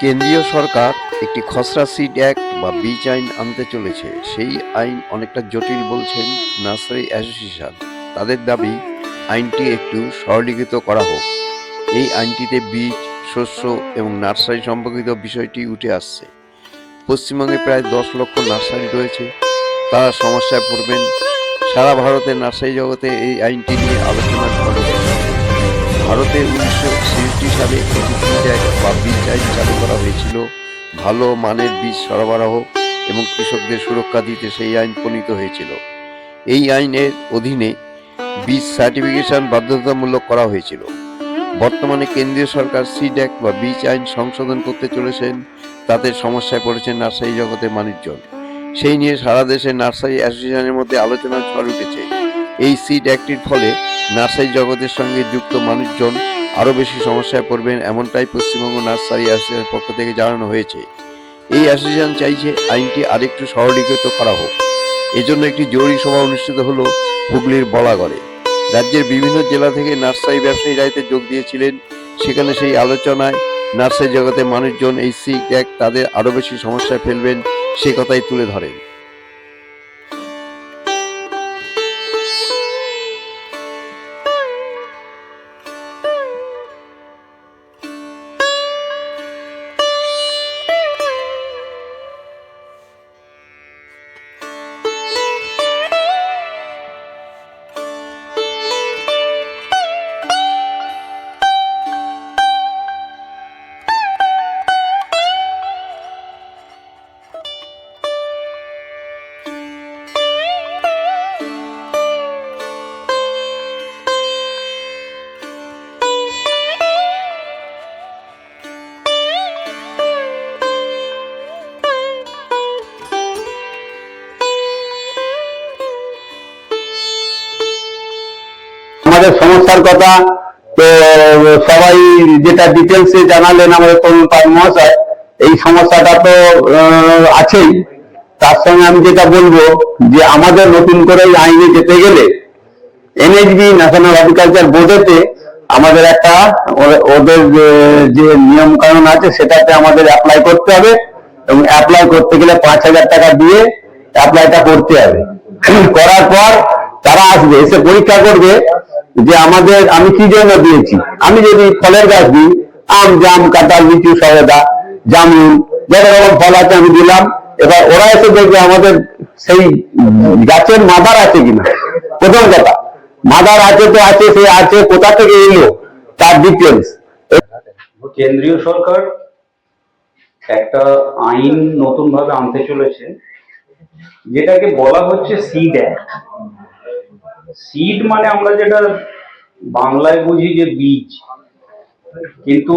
কেন্দ্রীয় সরকার একটি খসড়া সিড অ্যাক্ট বা বীজ আইন আনতে চলেছে। সেই আইন অনেকটা জটিল বলছেন নার্সারি অ্যাসোসিয়েশন। তাদের দাবি, আইনটি একটু সরলীকৃত করা হোক। এই আইনটিতে বীজ, শস্য এবং নার্সারি সম্পর্কিত বিষয়টি উঠে আসছে। পশ্চিমবঙ্গে প্রায় দশ লক্ষ নার্সারি রয়েছে। তারা সমস্যায় পড়বেন। সারা ভারতের নার্সারি জগতে এই আইনটি নিয়ে আলোচনা চলে ভারতে উনিশশো ছিয়াশি সালে একটি বীজ বা বীজ আইন চালু করা হয়েছিল। ভালো মানের বীজ সরবরাহ এবং কৃষকদের সুরক্ষা দিতে সেই আইন প্রণীত হয়েছিল। এই আইনের অধীনে বীজ সার্টিফিকেশন বাধ্যতামূলক করা হয়েছিল। বর্তমানে কেন্দ্রীয় সরকার সিড অ্যাক্ট বা বীজ আইন সংশোধন করতে চলেছেন। তাতে সমস্যায় পড়েছেন নার্সারি জগতের মানুষজন। সেই নিয়ে সারা দেশে নার্সারি অ্যাসোসিয়েশনের মধ্যে আলোচনা ঝড় উঠেছে। এই সিড অ্যাক্টটির ফলে নার্সারি জগতের সঙ্গে যুক্ত মানুষজন আরও বেশি সমস্যায় পড়বেন এমনটাই পশ্চিমবঙ্গ নার্সারি অ্যাসোসিয়েশনের পক্ষ থেকে জানানো হয়েছে। এই অ্যাসোসিয়েশন চাইছে আইনটি আরেকটু সরলীকৃত করা হোক। এজন্য একটি জরুরি সভা অনুষ্ঠিত হলো হুগলির বলাগড়ে। রাজ্যের বিভিন্ন জেলা থেকে নার্সারি ব্যবসায়ীরা এতে যোগ দিয়েছিলেন। সেখানে সেই আলোচনায় নার্সারি জগতের মানুষজন এই সিক অ্যাক্ট তাদের আরও বেশি সমস্যায় ফেলবেন সে কথাই তুলে ধরেন। আমাদের সমস্যার কথা, তো, সবাই যেটা ডিটেলসে জানালেন আমাদের তরুণ পাল মহাশয়, এই সমস্যাটা তো আছেই। তার সঙ্গে আমি যেটা বলব যে আমাদের নতুন করে এই আইনে যেতে গেলে এনএইচবি ন্যাশনাল হর্টিকালচার বোর্ডেতে আমাদের একটা, ওদের, যে নিয়ম কানুন আছে সেটাতে আমাদের অ্যাপ্লাই করতে হবে এবং অ্যাপ্লাই করতে গেলে পাঁচ হাজার টাকা দিয়ে অ্যাপ্লাইটা করতে হবে। করার পর তারা আসবে, এসে পরীক্ষা করবে যে আমাদের, আমি কি জন্য দিয়েছি? আমি যদি ফলের গাছ দিই, আম, জাম, কাঁঠাল, লিচু, সবেদা, জামরুল যত রকম ফল আছে আমি দিলাম। এবার ওরা এসে দেখবে আমাদের সেই গাছের মাদার আছে কিনা। প্রথম কথা, মাদার আছে তো আছে, সে আছে, কোথা থেকে এলো? তার ডিটেলস কেন্দ্রীয় সরকার একটা আইন নতুন ভাবে আনতে চলেছে, যেটাকে বলা হচ্ছে সিড অ্যাক্ট সিড মানে আমরা যেটা বাংলায় বুঝি যে বীজ। কিন্তু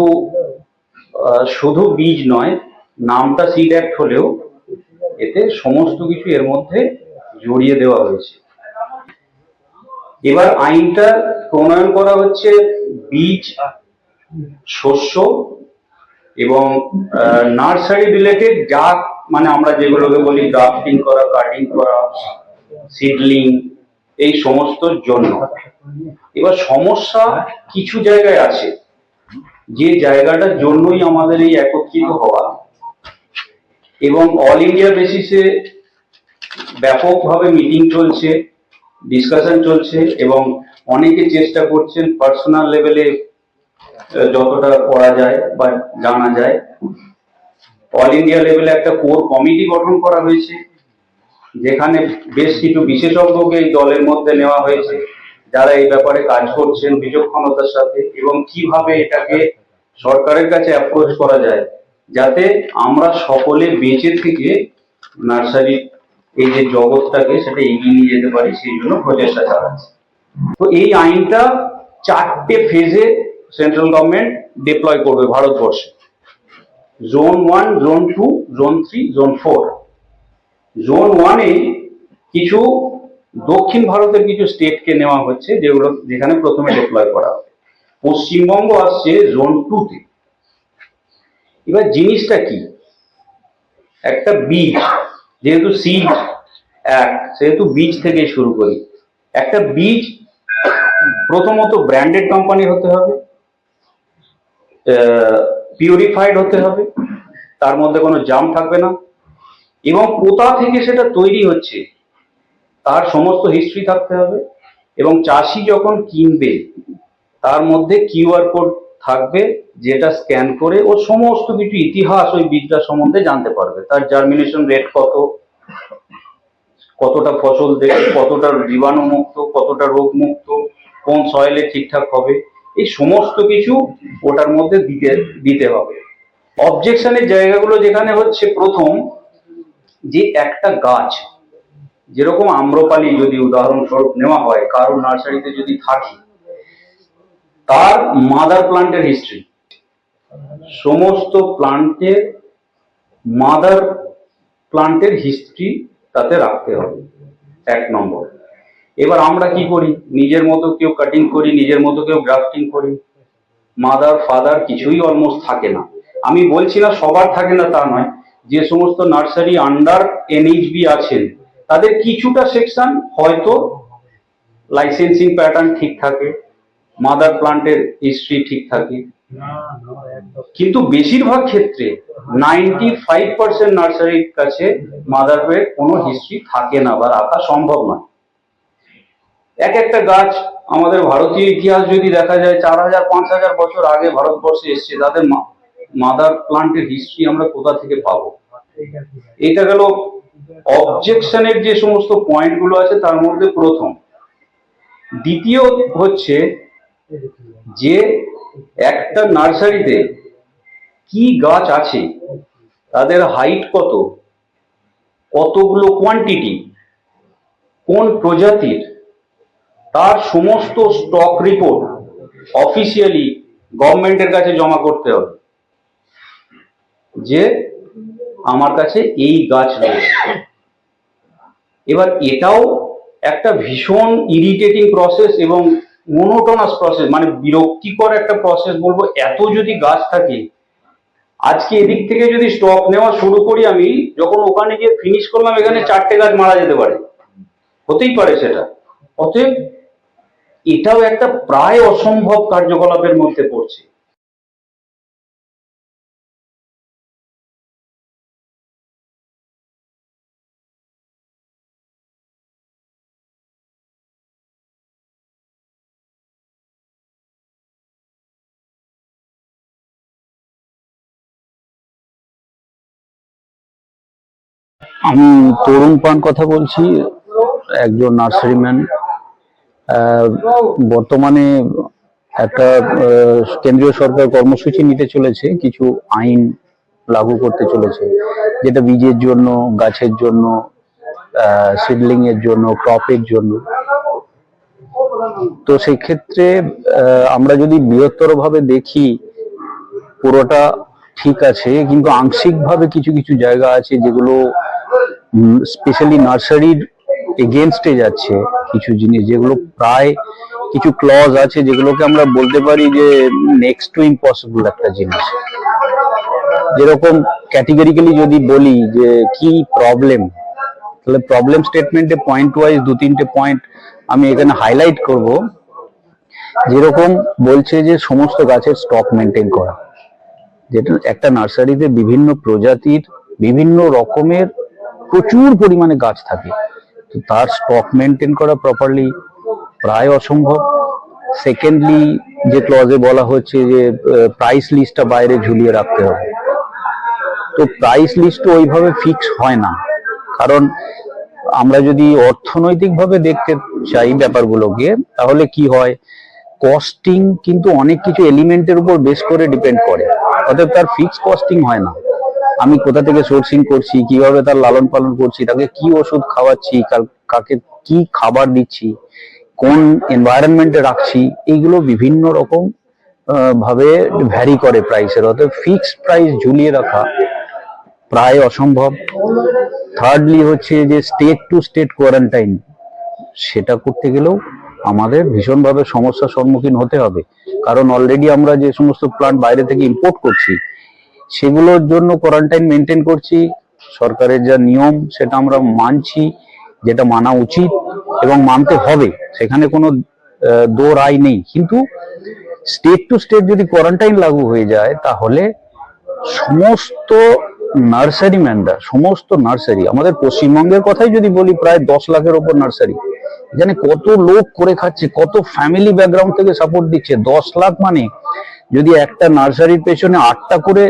শুধু বীজ নয়, নামটা সিড অ্যাক্ট হলেও এতে সমস্ত কিছু এর মধ্যে জড়িয়ে দেওয়া হয়েছে। এবার আইনটা প্রণয়ন করা হচ্ছে বীজ, শস্য এবং নার্সারি রিলেটেড যা মানে আমরা যেগুলোকে বলি গ্রাফটিং করা কাটিং করা সিডলিং এই সমস্ত জন্য। এবার সমস্যা কিছু জায়গায় আছে। যে জায়গাটার জন্যই আমাদের এই একত্রিত হওয়া। এবং অল ইন্ডিয়া বেসিসে ব্যাপকভাবে মিটিং চলছে ডিসকাশন চলছে এবং অনেকে চেষ্টা করছেন পার্সোনাল লেভেলে যতটা করা যায় বা জানা যায়। অল ইন্ডিয়া লেভেলে একটা কোর কমিটি গঠন করা হয়েছে। যেখানে বেশ কিছু বিশেষজ্ঞকে এই দলের মধ্যে নেওয়া হয়েছে, যারা এই ব্যাপারে কাজ করছেন বিচক্ষণতার সাথে এবং কীভাবে এটাকে সরকারের কাছে অ্যাপ্রোচ করা যায়, যাতে আমরা সকলে বেঁচে থেকে নার্সারি এই যে জগৎটাকে সেটা এগিয়ে নিয়ে যেতে পারি, সেই জন্য প্রচেষ্টা চালাচ্ছে। তো এই আইনটা চারটে ফেজে সেন্ট্রাল গভর্নমেন্ট ডিপ্লয় করবে ভারতবর্ষে। Zone one zone two zone three zone four zone ওয়ানে কিছু দক্ষিণ ভারতের কিছু স্টেটকে নেওয়া হচ্ছে, যেগুলো যেখানে প্রথমে ডিপ্লয় করা হবে। পশ্চিমবঙ্গ আসছে জোন টুতে এবার জিনিসটা কি? একটা বীজ যেহেতু সিড এক, সেহেতু বীজ থেকে শুরু করি। একটা বীজ প্রথমত ব্র্যান্ডেড কোম্পানি হতে হবে পিউরিফাইড হতে হবে, তার মধ্যে কোনো জাম থাকবে না। এবং কোথা থেকে সেটা তৈরি হচ্ছে, তার সমস্ত হিস্ট্রি থাকতে হবে। এবং চাষি যখন কিনবে, তার মধ্যে কিউআর কোড থাকবে, যেটা স্ক্যান করে ও সমস্ত কিছু ইতিহাস ওই বীজটা সম্বন্ধে জানতে পারবে। তার জার্মিনেশন রেট কত, কতটা ফসল দেবে কতটা জীবাণু মুক্ত কতটা রোগ মুক্ত কোন সয়েলে ঠিকঠাক হবে, এই সমস্ত কিছু ওটার মধ্যে দিতে দিতে হবে। অবজেকশনের জায়গাগুলো যেখানে হচ্ছে প্রথম যে একটা গাছ, যেরকম আম্রপালি যদি উদাহরণস্বরূপ নেওয়া হয়, কারোর নার্সারিতে যদি থাকে, তার মাদার প্লান্টের হিস্ট্রি সমস্ত প্লান্টের মাদার প্লান্টের হিস্ট্রি তাতে রাখতে হবে, এক নম্বর। এবার আমরা কি করি? নিজের মতো কেউ কাটিং করি, নিজের মতো কেউ গ্রাফটিং করি। মাদার ফাদার কিছুই অলমোস্ট থাকে না। আমি বলছি না সবার থাকে না তা নয় যে সমস্ত নার্সারি আন্ডার এনএইচবি আছেন তাদের কিছুটা সেকশন হয়তো লাইসেন্সিং প্যাটার্ন ঠিক থাকে মাদার প্লান্টের হিস্ট্রি ঠিক থাকে। কিন্তু বেশিরভাগ ক্ষেত্রে নাইনটি ফাইভ পার্সেন্ট নার্সারির কাছে মাদার মাদারের কোনো হিস্ট্রি থাকে না বা রাখা সম্ভব নয়। এক একটা গাছ আমাদের ভারতীয় ইতিহাস যদি দেখা যায় চার হাজার পাঁচ হাজার বছর আগে ভারতবর্ষে এসছে তাদের মাদার প্লান্টের হিস্ট্রি আমরা কোথা থেকে পাবো? এটা গেল অবজেকশনের যে সমস্ত পয়েন্টগুলো আছে, তার মধ্যে প্রথম। দ্বিতীয় হচ্ছে যে একটা নার্সারিতে কি গাছ আছে, তাদের হাইট কত, কতগুলো কোয়ান্টিটি কোন প্রজাতির, তার সমস্ত স্টক রিপোর্ট অফিসিয়ালি গভর্নমেন্টের কাছে জমা করতে হবে। যে আমার কাছে এই গাছ রয়েছে। এবার এটাও একটা ভীষণ ইরিটেটিং প্রসেস এবং মনোটোনাস প্রসেস মানে বিরক্তিকর একটা প্রসেস বলব, এত যদি গাছ থাকে, আজকে এদিক থেকে যদি স্টক নেওয়া শুরু করি আমি, যখন ওখানে গিয়ে ফিনিশ করলাম, এখানে চারটে গাছ মারা যেতে পারে। হতেই পারে সেটা। অতএব এটাও একটা প্রায় অসম্ভব কার্যকলাপের মধ্যে পড়ছে। আমি তরুণ পান কথা বলছি, একজন নার্সারিম্যান বর্তমানে একটা কেন্দ্রীয় সরকার কর্মসূচি নিতে চলেছে, কিছু আইন লাগু করতে চলেছে, যেটা বীজের জন্য, গাছের জন্য সিডলিং এর জন্য ক্রপের জন্য। তো সেই ক্ষেত্রে আমরা যদি বৃহত্তর ভাবে দেখি, পুরোটা ঠিক আছে, কিন্তু আংশিকভাবে কিছু কিছু জায়গা আছে যেগুলো স্পেশালি নার্সারির এগেনস্টে যাচ্ছে কিছু জিনিস, যেগুলো প্রায় কিছু ক্লজ আছে যেগুলোকে আমরা বলতে পারি যে নেক্সট টু ইম্পসিবল একটা জিনিস। যেরকম ক্যাটেগরিক্যালি যদি বলি যে কি প্রবলেম তাহলে প্রবলেম স্টেটমেন্টে পয়েন্ট ওয়াইজ দু তিনটে পয়েন্ট আমি এখানে হাইলাইট করব। যেরকম বলছে যে সমস্ত গাছের স্টক মেনটেন করা। যেটা একটা নার্সারিতে বিভিন্ন প্রজাতির বিভিন্ন রকমের প্রচুর পরিমাণে গাছ থাকে। তো তার স্টক মেনটেন করা প্রপারলি প্রায় অসম্ভব। সেকেন্ডলি যে ক্লজে বলা হচ্ছে যে প্রাইস লিস্টটা বাইরে ঝুলিয়ে রাখতে হবে। তো প্রাইস লিস্ট ওইভাবে ফিক্স হয় না। কারণ আমরা যদি অর্থনৈতিকভাবে দেখতে চাই ব্যাপারগুলোকে তাহলে কি হয়? কস্টিং কিন্তু অনেক কিছু এলিমেন্টের উপর বেস করে ডিপেন্ড করে। অর্থাৎ তার ফিক্স কস্টিং হয় না। আমি কোথা থেকে সোর্সিং করছি, কীভাবে তার লালন পালন করছি, তাকে কি ওষুধ খাওয়াচ্ছি কাকে কি খাবার দিচ্ছি, কোন এনভায়রনমেন্টে রাখছি, এইগুলো বিভিন্ন রকম ভাবে ভ্যারি করে প্রাইসের অর্থাৎ ফিক্সড প্রাইস ঝুলিয়ে রাখা প্রায় অসম্ভব। থার্ডলি হচ্ছে যে স্টেট টু স্টেট কোয়ারেন্টাইন সেটা করতে গেলেও আমাদের ভীষণভাবে সমস্যার সম্মুখীন হতে হবে। কারণ অলরেডি আমরা যে সমস্ত প্লান্ট বাইরে থেকে ইম্পোর্ট করছি সেগুলোর জন্য কোয়ারেন্টাইন মেনটেন করছি। সরকারের যা নিয়ম, সেটা আমরা মানছি, যেটা মানা উচিত এবং মানতে হবে। সেখানে কোনো দো রায় নেই। কিন্তু স্টেট টু স্টেট যদি কোয়ারেন্টাইন লাগু হয়ে যায়, তাহলে সমস্ত নার্সারি ম্যানরা, সমস্ত নার্সারি, আমাদের পশ্চিমবঙ্গের কথাই যদি বলি, প্রায় দশ লাখের ওপর নার্সারি। এখানে কত লোক করে খাচ্ছে, কত ফ্যামিলি ব্যাকগ্রাউন্ড থেকে সাপোর্ট দিচ্ছে। দশ লাখ মানে যদি একটা নার্সারির পেছনে আটটা করে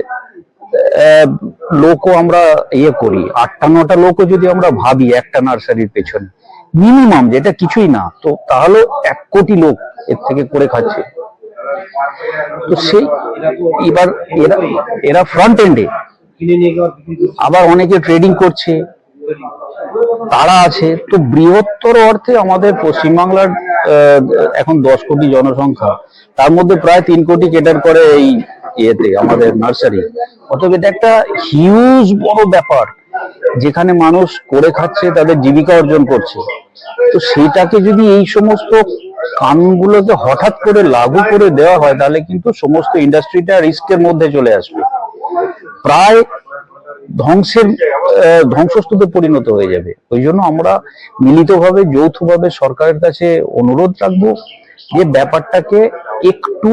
লোকও আমরা ইয়ে করি। আটটা, নটা লোকও যদি আমরা ভাবি একটা নার্সারির পেছনে, মিনিমাম যেটা কিছুই না, তো তাহলে এক কোটি লোক এর থেকে করে খাচ্ছে। তো সেই এবার এরা এরা ফ্রন্ট এন্ডে আবার অনেকে ট্রেডিং করছে। তারা আছে। তো বৃহত্তর অর্থে আমাদের পশ্চিমবাংলার এখন দশ কোটি জনসংখ্যা, তার মধ্যে প্রায় তিন কোটি কেটার করে এই ইয়েতে, আমাদের নার্সারি। অতএব এটা একটা হিউজ বড় ব্যাপার, যেখানে মানুষ করে খাচ্ছে, তাদের জীবিকা অর্জন করছে। তো সেটাকে যদি এই সমস্ত কানুনগুলোকে হঠাৎ করে লাগু করে দেওয়া হয়, তাহলে কিন্তু সমস্ত ইন্ডাস্ট্রিটা রিস্কের মধ্যে চলে আসবে। প্রায় ধ্বংসের ধ্বংসস্তূপে পরিণত হয়ে যাবে। ওই জন্য আমরা মিলিতভাবে, যৌথভাবে সরকারের কাছে অনুরোধ রাখব যে ব্যাপারটাকে একটু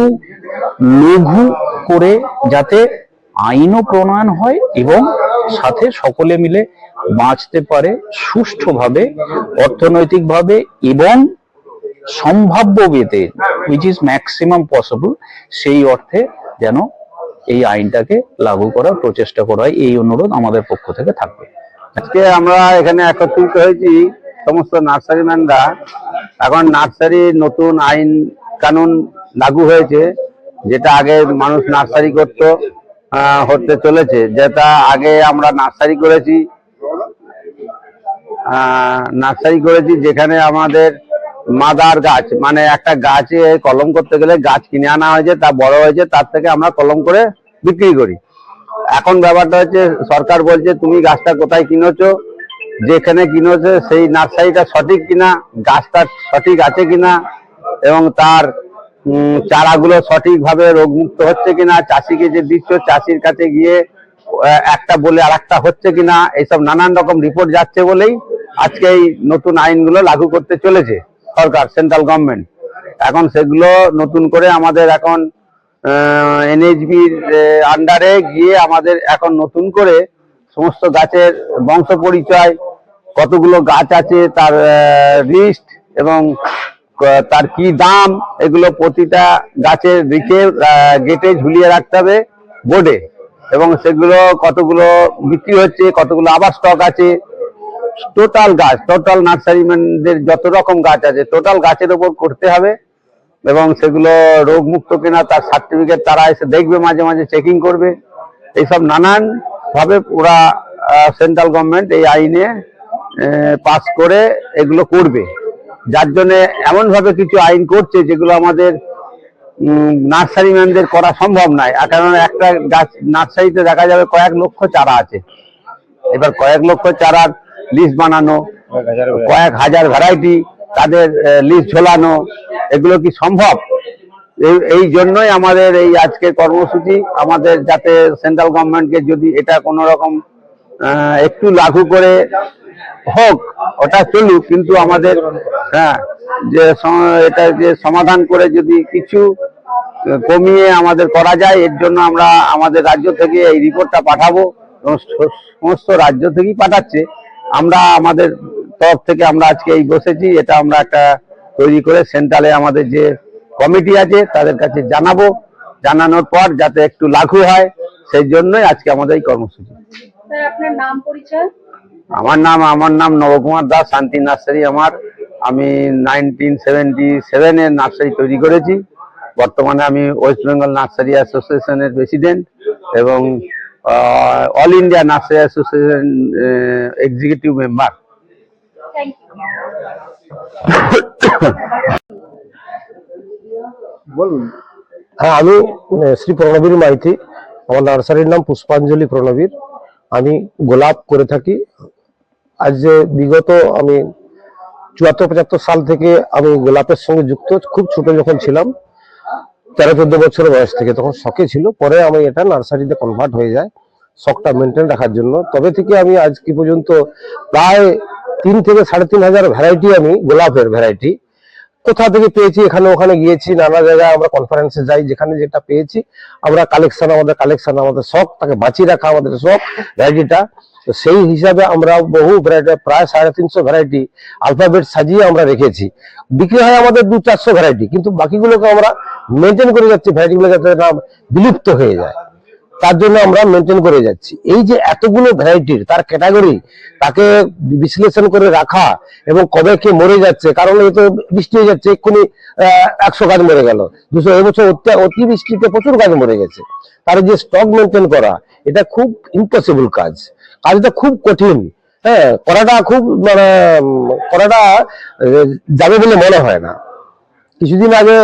লঘু করে যাতে আইনও প্রণয়ন হয় এবং সাথে সকলে মিলে বাঁচতে পারে সুষ্ঠুভাবে, অর্থনৈতিকভাবে এবং সম্ভাব্য বেতে উইচ ইজ ম্যাক্সিমাম পসিবল সেই অর্থে যেন এই আইনটাকে লাগু করার প্রচেষ্টা করা হয়। এই অনুরোধ আমাদের পক্ষ থেকে থাকবে। আজকে আমরা এখানে একত্রিত হয়েছি সমস্ত নার্সারি ম্যানরা। এখন নার্সারি নতুন আইন কানুন লাগু হয়েছে। যেটা আগে মানুষ নার্সারি করতো হতে চলেছে। যেটা আগে আমরা নার্সারি করেছি নার্সারি করেছি যেখানে আমাদের মাদার গাছ মানে একটা গাছে কলম করতে গেলে গাছ কিনে আনা হয়েছে, তা বড় হয়েছে, তার থেকে আমরা কলম করে বিক্রি করি। এখন ব্যাপারটা হচ্ছে, সরকার বলছে, তুমি গাছটা কোথায় কিনেছো? যেখানে কিনেছো, সেই নার্সারিটা সঠিক কিনা, গাছটা সঠিক আছে কিনা, এবং তার চারাগুলো সঠিকভাবে রোগমুক্ত হচ্ছে কিনা, চাষিকে যে দিচ্ছ, চাষির কাছে গিয়ে একটা বলে আর একটা হচ্ছে কিনা, এইসব নানান রকম রিপোর্ট যাচ্ছে বলেই আজকে এই নতুন আইনগুলো লাগু করতে চলেছে সরকার সেন্ট্রাল গভর্নমেন্ট এখন সেগুলো নতুন করে আমাদের এখন এনএইচবির আন্ডারে গিয়ে আমাদের এখন নতুন করে সমস্ত গাছের বংশ পরিচয়, কতগুলো গাছ আছে তার লিস্ট এবং তার কি দাম, এগুলো প্রতিটা গাছের দিকে গেটে ঝুলিয়ে রাখতে হবে বোর্ডে। এবং সেগুলো কতগুলো বিক্রি হচ্ছে, কতগুলো আবার স্টক আছে। টোটাল গাছ, টোটাল নার্সারিম্যানদের যত রকম গাছ আছে, টোটাল গাছের ওপর করতে হবে। এবং সেগুলো রোগ মুক্ত কিনা তার সার্টিফিকেট তারা এসে দেখবে, মাঝে মাঝে চেকিং করবে। এইসব নানান ভাবে সেন্ট্রাল গভর্নমেন্ট এই আইনে পাস করে এগুলো করবে। যার জন্য এমন ভাবে কিছু আইন করছে যেগুলো আমাদের নার্সারি ম্যানদের করা সম্ভব নয়। আর কারণ একটা গাছ নার্সারিতে দেখা যাবে কয়েক লক্ষ চারা আছে। এবার কয়েক লক্ষ চারার লিস্ট বানানো, কয়েক হাজার ভ্যারাইটি তাদের লিস্ট ঝোলানো, এগুলো কি সম্ভব? এই- জন্যই আমাদের এই আজকের কর্মসূচি। আমাদের যাতে সেন্ট্রাল গভর্নমেন্টকে যদি এটা কোনো রকম একটু লাগু করে হোক, ওটা চলুক, কিন্তু আমাদের হ্যাঁ যে এটা যে সমাধান করে যদি কিছু কমিয়ে আমাদের করা যায় এর জন্য আমরা আমাদের রাজ্য থেকে এই রিপোর্টটা পাঠাবো এবং সমস্ত রাজ্য থেকেই পাঠাচ্ছে। আমরা আমাদের তরফ থেকে আমরা আজকে এই বসেছি এটা আমরা একটা তৈরি করে সেন্ট্রালে আমাদের যে কমিটি আছে তাদের কাছে জানাব। জানানোর পর যাতে একটু লাঘু হয় সেই জন্যই আজকে আমাদের এই কর্মসূচি। আমার নাম আমার নাম নবকুমার দাস শান্তি নার্সারি আমার। আমি নাইনটিন সেভেন্টি সেভেনের নার্সারি তৈরি করেছি। বর্তমানে আমি ওয়েস্ট বেঙ্গল নার্সারি অ্যাসোসিয়েশনের প্রেসিডেন্ট এবং all India nursery association executive member. বলুন। হ্যাঁ আমি শ্রী প্রণবীর মাইতি। আমার নার্সারির নাম পুষ্পাঞ্জলি প্রণবীর। আমি গোলাপ করে থাকি। আজ যে বিগত আমি চুয়াত্তর পঁচাত্তর সাল থেকে আমি গোলাপের সঙ্গে যুক্ত, খুব ছোট যখন ছিলাম তেরো চোদ্দ বছরের বয়স থেকে, তখন শখে ছিল। পরে আমি এটা নার্সারিতে কনভার্ট হয়ে যায়, শখটা মেনটেন রাখার জন্য। তবে থেকে আমি আজ কি পর্যন্ত প্রায় তিন থেকে সাড়ে তিন হাজার ভ্যারাইটি আমি, গোলাপের ভ্যারাইটি কোথা থেকে পেয়েছি, এখানে ওখানে গিয়েছি, নানা জায়গায় আমরা কনফারেন্সে যাই, যেখানে যেটা পেয়েছি, আমরা কালেকশন আমাদের কালেকশন আমাদের শখ, তাকে বাঁচিয়ে রাখা আমাদের শখ ভ্যারাইটিটা তো সেই হিসাবে আমরা বহু ভ্যারাইটি প্রায় সাড়ে তিনশো ভ্যারাইটি আলফাবেট সাজিয়ে আমরা রেখেছি। বিক্রি হয় আমাদের দু চারশো ভ্যারাইটি কিন্তু বাকিগুলোকে আমরা মেনটেন করে যাচ্ছি ভ্যারাইটিগুলো যাতে না বিলুপ্ত হয়ে যায়। তার জন্য আমরা মেনটেন করে যাচ্ছি। এই যে এতগুলো ভ্যারাইটির তার ক্যাটাগরি তাকে বিশ্লেষণ করে রাখা এবং কবে কে মরে যাচ্ছে, কারণ এই তো বৃষ্টি হয়ে যাচ্ছে, এক্ষুনি একশো গাছ মরে গেল। দুশো এবছর অতি- বৃষ্টিতে প্রচুর গাছ মরে গেছে। তার যে স্টক মেনটেন করা, এটা খুব ইম্পসিবল কাজ। কাজটা খুব কঠিন। হ্যাঁ করাটা খুব মানে করাটা যাবে বলে মনে হয় না। কিছুদিন আগে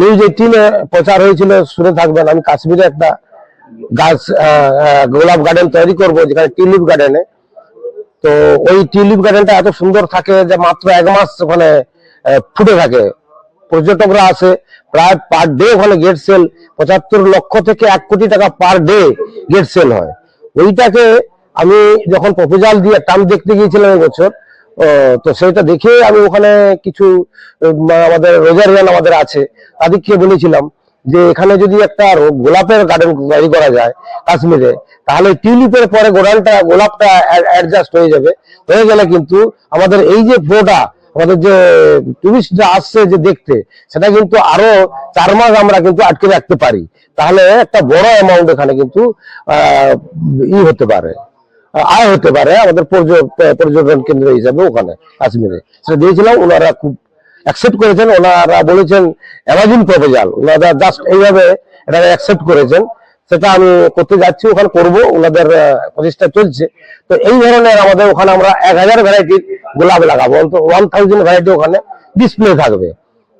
নিউজ এইটিনে প্রচার হয়েছিল, শুনে থাকবেন, আমি কাশ্মীরে একটা গাছ গোলাপ গার্ডেন তৈরি করব, যেখানে টিউলিপ গার্ডেনে তো ওই টিউলিপ গার্ডেনটা এত সুন্দর থাকে যে মাত্র এক মাস ওখানে ফুটে থাকে। পর্যটকরা আসে, প্রায় পার ডে ওখানে গেট সেল পঁচাত্তর লক্ষ থেকে এক কোটি টাকা পার ডে গেট সেল হয়। ওইটাকে আমি যখন প্রপোজাল দিয়ে টার্ম দেখতে গিয়েছিলাম এবছর ও, তো সেটা দেখে আমি ওখানে কিছু আমাদের রোজারিয়ান আমাদের আছে তাদেরকে বলেছিলাম যে এখানে যদি একটা গোলাপের গার্ডেন তৈরি করা যায় কাশ্মীরে তাহলে টিউলিপের পরে গোড়ালটা গোলাপটা অ্যাডজাস্ট হয়ে যাবে। হয়ে গেলে কিন্তু আমাদের এই যে ফ্লোটা আমাদের যে টুরিস্টরা আসছে যে দেখতে, সেটা কিন্তু আরও চার মাস আমরা কিন্তু আটকে রাখতে পারি। তাহলে একটা বড় অ্যামাউন্ট এখানে কিন্তু ই হতে পারে, আয় হতে পারে আমাদের পর্য- পর্যটন কেন্দ্র হিসাবে ওখানে, কাশ্মীরে। সেটা দিয়েছিলাম, ওনারা খুব অ্যাকসেপ্ট করেছেন, ওনারা বলেছেন অ্যামাজিন প্রপোজাল ওনারা জাস্ট এইভাবে এটা অ্যাকসেপ্ট করেছেন। সেটা আমি করতে যাচ্ছি, ওখানে করব, ওনাদের প্রচেষ্টা চলছে। তো এই ধরনের আমাদের ওখানে আমরা এক হাজার ভ্যারাইটির গোলাপ লাগাবো। ওয়ান থাউজেন্ড ভ্যারাইটি ওখানে ডিসপ্লে থাকবে।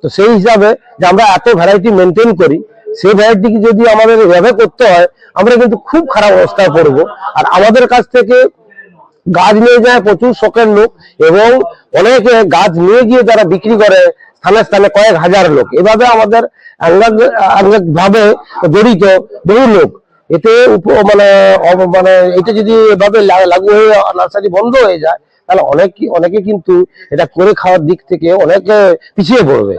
তো সেই হিসাবে যে আমরা এত ভ্যারাইটি মেনটেন করি, সেই ভ্যারাইটিকে যদি আমাদের এভাবে করতে হয়, আমরা কিন্তু খুব খারাপ অবস্থায় পড়ব। আর আমাদের কাছ থেকে গাছ নিয়ে যায় প্রচুর শখের লোক এবং অনেকে গাছ নিয়ে গিয়ে তারা বিক্রি করে, স্থানে স্থানে কয়েক হাজার লোক। এভাবে আমাদের ভাবে জড়িত বহু লোক। এতে মানে মানে এটা যদি এভাবে লাগু হয়ে, নার্সারি বন্ধ হয়ে যায় তাহলে অনেক অনেকে কিন্তু এটা করে খাওয়ার দিক থেকে অনেকে পিছিয়ে পড়বে।